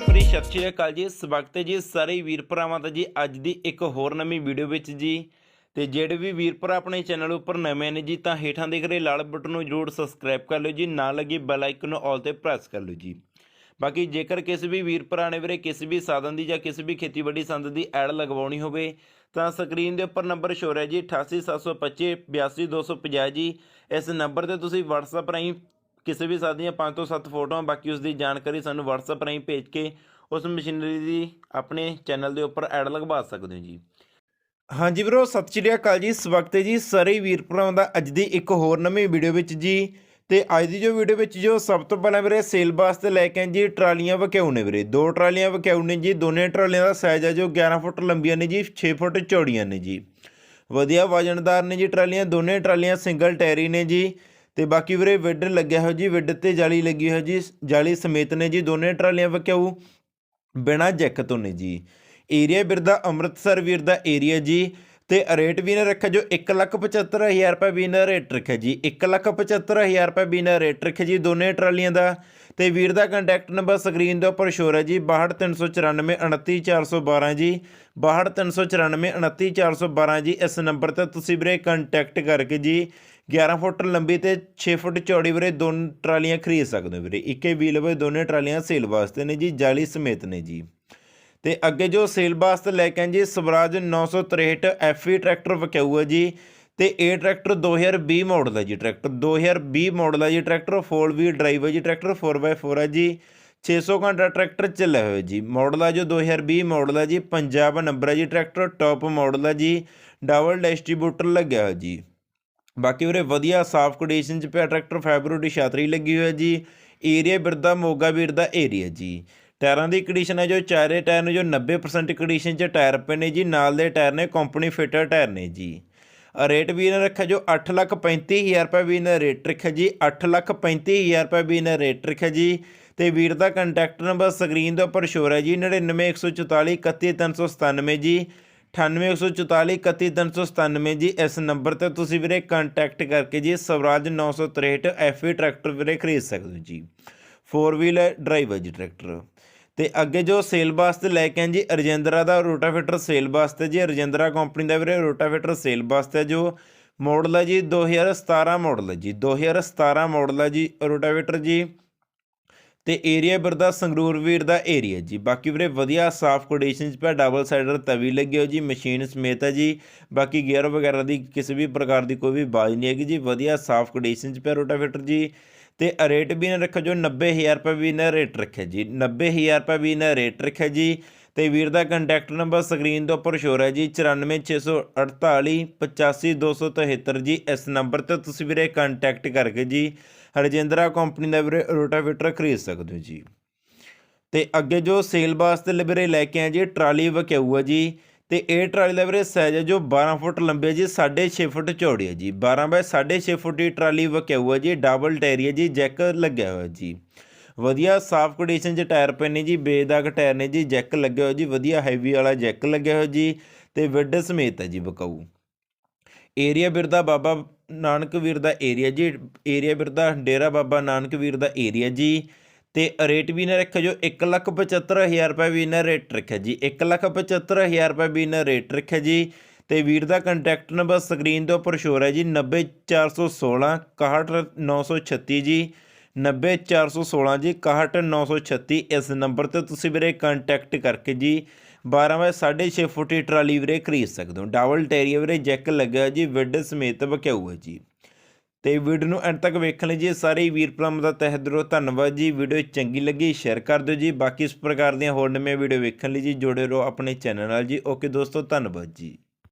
ਭਰੀ ਸਤਿ ਸ਼੍ਰੀ ਅਕਾਲ ਜੀ। ਸਵਾਗਤ ਹੈ ਜੀ ਸਾਰੇ ਵੀਰ ਭਰਾਵਾਂ ਦਾ ਜੀ। ਅੱਜ ਦੀ ਇੱਕ ਹੋਰ ਨਵੀਂ ਵੀਡੀਓ ਵਿੱਚ ਜੀ। ਤੇ ਜਿਹੜੇ ਵੀ ਵੀਰ ਭਰਾ ਆਪਣੇ ਚੈਨਲ ਉੱਪਰ ਨਵੇਂ ਨੇ ਜੀ, ਤਾਂ ਹੇਠਾਂ ਦਿਖ ਰਹੇ ਲਾਲ ਬਟਨ ਨੂੰ ਜਰੂਰ ਸਬਸਕ੍ਰਾਈਬ ਕਰ ਲਿਓ ਜੀ। ਨਾਲ ਲੱਗੀ ਬੈਲ ਆਈਕਨ ਨੂੰ ਆਲ ਤੇ ਪ੍ਰੈਸ ਕਰ ਲਿਓ ਜੀ। ਬਾਕੀ ਜੇਕਰ ਕਿਸੇ ਵੀ ਵੀਰ ਭਰਾ ਨੇ ਵੀਰੇ ਕਿਸੇ ਵੀ ਸਾਧਨ ਦੀ ਜਾਂ ਕਿਸੇ ਵੀ ਖੇਤੀਬਾੜੀ ਸੰਦ ਦੀ ਐਡ ਲਗਵਾਉਣੀ ਹੋਵੇ, ਤਾਂ ਸਕਰੀਨ ਦੇ ਉੱਪਰ ਨੰਬਰ ਸ਼ੋਰ ਹੈ ਜੀ। 88725 82250 ਜੀ। ਇਸ ਨੰਬਰ ਤੇ ਤੁਸੀਂ WhatsApp ਰਾਹੀਂ ਕਿਸੇ ਵੀ ਸਾਥ ਦੀਆਂ 5 ਤੋਂ 7 ਫੋਟੋਆਂ, ਬਾਕੀ ਉਸ ਦੀ ਜਾਣਕਾਰੀ ਸਾਨੂੰ WhatsApp ਰਾਹੀਂ ਭੇਜ ਕੇ ਉਸ ਮਸ਼ੀਨਰੀ ਦੀ ਆਪਣੇ ਚੈਨਲ ਦੇ ਉੱਪਰ ਐਡ ਲਗਵਾ ਸਕਦੇ ਹੋ ਜੀ। ਹਾਂਜੀ ਵੀਰੋ, ਸਤਿ ਸ਼੍ਰੀ ਅਕਾਲ ਜੀ। ਸਵਾਗਤ ਹੈ ਜੀ ਸਾਰੇ ਵੀਰ ਭਰਾਵਾਂ ਦਾ ਅੱਜ ਦੀ ਇੱਕ ਹੋਰ ਨਵੀਂ ਵੀਡੀਓ ਵਿੱਚ ਜੀ ਤੇ ਅੱਜ ਦੀ ਜੋ ਵੀਡੀਓ ਵਿੱਚ ਜੋ ਸਭ ਤੋਂ ਪਹਿਲਾਂ ਵੀਰੇ ਸੇਲ ਵਾਸਤੇ ਲੈ ਕੇ ਆਏ ਜੀ ਟਰਾਲੀਆਂ ਵਕਿਆਉ ਨੇ ਵੀਰੇ। ਦੋ ਟਰਾਲੀਆਂ ਵਕਿਆਉ ਨੇ ਜੀ, ਦੋਨੇ ਟਰਾਲੀਆਂ ਦਾ ਸਾਈਜ਼ ਹੈ ਜੋ 11 ਫੁੱਟ ਲੰਬੀਆਂ ਨੇ ਜੀ 6 ਫੁੱਟ ਚੌੜੀਆਂ ਨੇ ਜੀ। ਵਧੀਆ ਵਜਨਦਾਰ ਨੇ ਜੀ ਟਰਾਲੀਆਂ, ਦੋਨੇ ਟਰਾਲੀਆਂ ਸਿੰਗਲ ਟੈਰੀ ਨੇ ਜੀ। ਤੇ ਬਾਕੀ ਵੀਰੇ ਵਿੱਡ ਲੱਗਿਆ ਹੋਇਆ ਜੀ, ਵਿੱਡ ਤੇ ਜਾਲੀ ਲੱਗੀ ਹੋਈ ਜੀ, ਜਾਲੀ ਸਮੇਤ ਨੇ ਜੀ, ਦੋਨੇ ਟਰਾਲੀਆਂ ਵਕਿਆਉ ਬਿਨਾ ਜੈਕ ਤੋਂ ਨੇ ਜੀ। ਏਰੀਆ ਵੀਰ ਦਾ ਅੰਮ੍ਰਿਤਸਰ ਵੀਰ ਦਾ ਏਰੀਆ ਜੀ, ਤੇ ਰੇਟ ਵੀ ਨੇ ਰੱਖਿਆ ਜੋ 175000 ਰੁਪਏ ਵੀ ਨੇ ਰੇਟ ਰੱਖਿਆ ਜੀ 175000 ਰੁਪਏ ਵੀ ਨੇ ਰੇਟ ਰੱਖਿਆ ਜੀ ਦੋਨੇ ਟਰਾਲੀਆਂ ਦਾ। ਤੇ ਵੀਰ ਦਾ ਕੰਟੈਕਟ ਨੰਬਰ ਸਕਰੀਨ ਦੇ ਉੱਪਰ ਸ਼ੋਰ ਹੈ ਜੀ 6239 29412 ਜੀ 6239 29412 ਜੀ, ਇਸ ਨੰਬਰ ਤੇ ਤੁਸੀਂ ਵੀਰੇ ਕੰਟੈਕਟ ਕਰਕੇ ਜੀ 11 ਫੁੱਟ ਲੰਬੀ ਤੇ 6 ਫੁੱਟ ਚੌੜੀ ਵੀਰੇ ਦੋਨ ਟਰਾਲੀਆਂ ਖਰੀਦ ਸਕਦੇ ਹੋ ਵੀਰੇ। ਇੱਕੇ ਵੀਲ ਵੇ ਦੋਨੇ ਟਰਾਲੀਆਂ ਸੇਲ ਵਾਸਤੇ ਨੇ ਜੀ, ਜਾਲੀ ਸਮੇਤ ਨੇ ਜੀ। ਤੇ ਅੱਗੇ ਜੋ ਸੇਲ ਵਾਸਤੇ ਲੈ ਕੇ ਆਏ ਜੀ, ਸਵਰਾਜ 963 ਐਫਈ ਟਰੈਕਟਰ ਵਕਿਆਊ ਹੈ ਜੀ। ਤੇ ਇਹ ਟਰੈਕਟਰ 2020 ਮਾਡਲ ਹੈ ਜੀ ਟਰੈਕਟਰ 2020 ਮਾਡਲ ਹੈ ਜੀ ਟਰੈਕਟਰ 4 ਵੀਲ ਡਰਾਈਵ ਹੈ ਜੀ ਟਰੈਕਟਰ 4x4 ਹੈ ਜੀ। 600 ਘੰਟਾ ਟਰੈਕਟਰ ਚੱਲਿਆ ਹੋਇਆ ਜੀ। ਮਾਡਲ ਹੈ ਜੋ 2020 ਮਾਡਲ ਹੈ ਜੀ ਪੰਜਾਬ ਨੰਬਰ ਹੈ ਜੀ ਟਰੈਕਟਰ ਟੌਪ ਮਾਡਲ ਹੈ ਜੀ। ਡਬਲ ਡਿਸਟ੍ਰੀਬਿਊਟਰ ਲੱਗਿਆ ਹੋਇਆ ਜੀ। ਬਾਕੀ ਉਰੇ ਵਧੀਆ ਸਾਫ਼ ਕੰਡੀਸ਼ਨ ਚ ਪਿਆ ਟਰੈਕਟਰ ਫੈਬਰੋ ਦੀ ਛਾਤਰੀ ਲੱਗੀ ਹੋਈ ਹੈ ਜੀ। ਏਰੀਆ ਬਿਰਦਾ ਮੋਗਾ ਵੀਰ ਦਾ ਏਰੀਆ ਜੀ। ਟਾਇਰਾਂ ਦੀ ਕੰਡੀਸ਼ਨ ਹੈ ਜੋ ਚਾਰੇ ਟਾਇਰ ਨੇ, ਜੋ 90% ਕੰਡੀਸ਼ਨ ਚ ਟਾਇਰ ਪਏ ਨੇ ਜੀ। ਨਾਲ ਦੇ ਟਾਇਰ ਨੇ ਕੰਪਨੀ ਫਿਟਰ ਟਾਇਰ ਨੇ ਜੀ। ਰੇਟ ਵੀ ਇਹਨਾਂ ਰੱਖਿਆ ਜੋ 835000 ਰੁਪਏ ਵੀ ਇਹਨਾਂ ਰੇਟ ਰੱਖਿਆ ਜੀ। 835000 ਰੁਪਏ ਵੀ ਇਹਨਾਂ ਰੇਟ ਰੱਖਿਆ ਜੀ। ਤੇ ਵੀਰ ਦਾ ਕੰਟੈਕਟ ਨੰਬਰ ਸਕਰੀਨ ਦੇ ਉੱਪਰ ਸ਼ੋਰ ਹੈ ਜੀ। 99144 31397 ਜੀ। 9814431397 ਜੀ ਇਸ ਨੰਬਰ ਤੇ ਤੁਸੀਂ ਵੀਰੇ ਕੰਟੈਕਟ ਕਰਕੇ ਜੀ ਸਵਰਾਜ 963 ਐਫਈ ਟਰੈਕਟਰ ਵੀਰੇ ਖਰੀਦ ਸਕਦੇ ਹੋ ਜੀ। 4 ਵੀਲ ਡਰਾਈਵਰ ਜੀ ਟਰੈਕਟਰ ਤੇ ਅੱਗੇ ਜੋ ਸੇਲ ਵਾਸਤੇ ਲੈ ਕੇ ਆਏ ਜੀ, ਰਜਿੰਦਰਾ ਦਾ ਰੋਟਾਵੇਟਰ ਸੇਲ ਵਾਸਤੇ ਜੀ, ਰਜਿੰਦਰਾ ਕੰਪਨੀ ਦਾ ਵੀਰੇ ਰੋਟਾਵੇਟਰ ਸੇਲ ਵਾਸਤੇ ਜੋ ਮਾਡਲ ਹੈ ਜੀ 2017 ਮਾਡਲ ਹੈ ਜੀ 2017 ਮਾਡਲ ਹੈ ਜੀ ਰੋਟਾਵੇਟਰ ਜੀ। ਤੇ ਏਰੀਆ ਬਰਦਾ ਸੰਗਰੂਰ ਵੀਰ ਦਾ ਏਰੀਆ ਜੀ। ਬਾਕੀ ਵੀਰੇ ਵਧੀਆ ਸਾਫ਼ ਕੰਡੀਸ਼ਨ ਚ ਪਿਆ ਡਬਲ ਸਾਈਡਰ ਤਵੀ ਲੱਗੇ ਹੋ ਜੀ ਮਸ਼ੀਨ ਸਮੇਤ ਹੈ ਜੀ। ਬਾਕੀ ਗੇਅਰ ਵਗੈਰਾ ਦੀ ਕਿਸੇ ਵੀ ਪ੍ਰਕਾਰ ਦੀ ਕੋਈ ਵੀ ਬਾਜ ਨਹੀਂ ਹੈਗੀ ਜੀ। ਵਧੀਆ ਸਾਫ਼ ਕੰਡੀਸ਼ਨ ਚ ਪਿਆ ਰੋਟਾਵੇਟਰ ਜੀ। ਤੇ ਰੇਟ ਵੀ ਨੇ ਰੱਖਿਆ ਜੋ 90000 ਰੁਪਏ ਵੀ ਨੇ ਰੇਟ ਰੱਖਿਆ ਜੀ। 90000 ਰੁਪਏ ਵੀ ਨੇ ਰੇਟ ਰੱਖਿਆ ਜੀ। ਤੇ ਵੀਰ ਦਾ ਕੰਟੈਕਟ ਨੰਬਰ ਸਕਰੀਨ ਦੇ ਉੱਪਰ ਸ਼ੋਰ ਹੈ ਜੀ 94648 85273 ਜੀ, ਇਸ ਨੰਬਰ ਤੇ ਤੁਸੀਂ ਵੀਰੇ ਕੰਟੈਕਟ ਕਰਕੇ ਜੀ, ਹਰਜਿੰਦਰਾ ਕੰਪਨੀ ਦਾ ਵੀਰੇ ਰੋਟਾਵੇਟਰ ਖਰੀਦ ਸਕਦੇ ਹੋ ਜੀ। ਤੇ ਅੱਗੇ ਜੋ ਸੇਲ ਵਾਸਤੇ ਲ- ਵੀਰੇ ਲੈ ਕੇ ਆਏ ਜੀ, ਟਰਾਲੀ ਵਕਿਊ ਹੈ ਜੀ, ਤੇ ਇਹ ਟਰਾਲੀ ਦਾ ਵੀਰੇ ਸਾਈਜ਼ ਹੈ ਜੋ 12 ਫੁੱਟ ਲੰਬੀ ਹੈ ਜੀ 6.5 ਫੁੱਟ ਚੌੜੀ ਹੈ ਜੀ 12 ਬਾਈ 6.5 ਫੁੱਟ ਦੀ ਟਰਾਲੀ ਵਕਿਊ ਹੈ ਜੀ ਡਬਲ ਟੈਰੀ ਹੈ ਜੀ, ਜੈਕ ਲੱਗਿਆ ਹੋਇਆ ਜੀ। ਵਧੀਆ ਸਾਫ਼ ਕੰਡੀਸ਼ਨ 'ਚ ਟਾਇਰ ਪਏ ਨੇ ਜੀ, ਬੇਦਾਗ ਟਾਇਰ ਨੇ ਜੀ ਜੈਕ ਲੱਗਿਆ ਹੋਇਆ ਜੀ, ਵਧੀਆ ਹੈਵੀ ਵਾਲਾ ਜੈਕ ਲੱਗਿਆ ਹੋਇਆ ਜੀ ਤੇ ਵਿੱਡ ਸਮੇਤ ਹੈ ਜੀ ਬਕਾਊ। ਏਰੀਆ ਬਿਰਦਾ ਬਾਬਾ ਨਾਨਕ ਵੀਰ ਦਾ ਏਰੀਆ ਜੀ ਏਰੀਆ ਬਿਰਦਾ ਡੇਰਾ ਬਾਬਾ ਨਾਨਕ ਵੀਰ ਦਾ ਏਰੀਆ ਜੀ ਤੇ ਰੇਟ ਵੀ ਨੇ ਰੱਖਿਆ ਜੋ 175000 ਰੁਪਏ ਵੀ ਨੇ ਰੇਟ ਰੱਖਿਆ ਜੀ 175000 ਰੁਪਏ ਵੀ ਨੇ ਰੇਟ ਰੱਖਿਆ ਜੀ ਤੇ ਵੀਰ ਦਾ ਕੰਟੈਕਟ ਨੰਬਰ ਸਕਰੀਨ ਦੇ ਉੱਪਰ ਸ਼ੋਰ ਹੈ ਜੀ 90416 61936 ਜੀ 90416 ਜੀ 61936 ਇਸ ਨੰਬਰ ਤੇ ਤੁਸੀਂ ਵੀਰੇ ਕੰਟੈਕਟ ਕਰਕੇ ਜੀ 12 ਬਾਏ 6.5 ਫੁੱਟੀ ਟਰਾਲੀ ਵੀਰੇ ਖਰੀਦ ਸਕਦੇ ਹੋ। ਡਬਲ ਟੈਰੀਆ ਵੀਰੇ ਜੈਕ ਲੱਗਾ ਜੀ, ਵਿੱਡ ਸਮੇਤ ਵਕਿਆਊ ਹੈ ਜੀ। ਤੇ ਵੀਡੀਓ ਨੂੰ ਐਂਡ ਤੱਕ ਵੇਖਣ ਲਈ ਜੀ ਸਾਰੇ ਵੀਰ ਭਰਾਵਾਂ ਦਾ ਤਹਿ ਦਿਲੋਂ ਧੰਨਵਾਦ ਜੀ। ਵੀਡੀਓ ਚੰਗੀ ਲੱਗੀ ਸ਼ੇਅਰ ਕਰ ਦਿਓ ਜੀ। ਬਾਕੀ ਇਸ ਪ੍ਰਕਾਰ ਦੀਆਂ ਹੋਰ ਨਵੀਆਂ ਵੀਡੀਓ ਵੇਖਣ ਲਈ ਜੀ ਜੁੜੇ ਰਹੋ ਆਪਣੇ ਚੈਨਲ ਨਾਲ ਜੀ। ਓਕੇ ਦੋਸਤੋ, ਧੰਨਵਾਦ ਜੀ।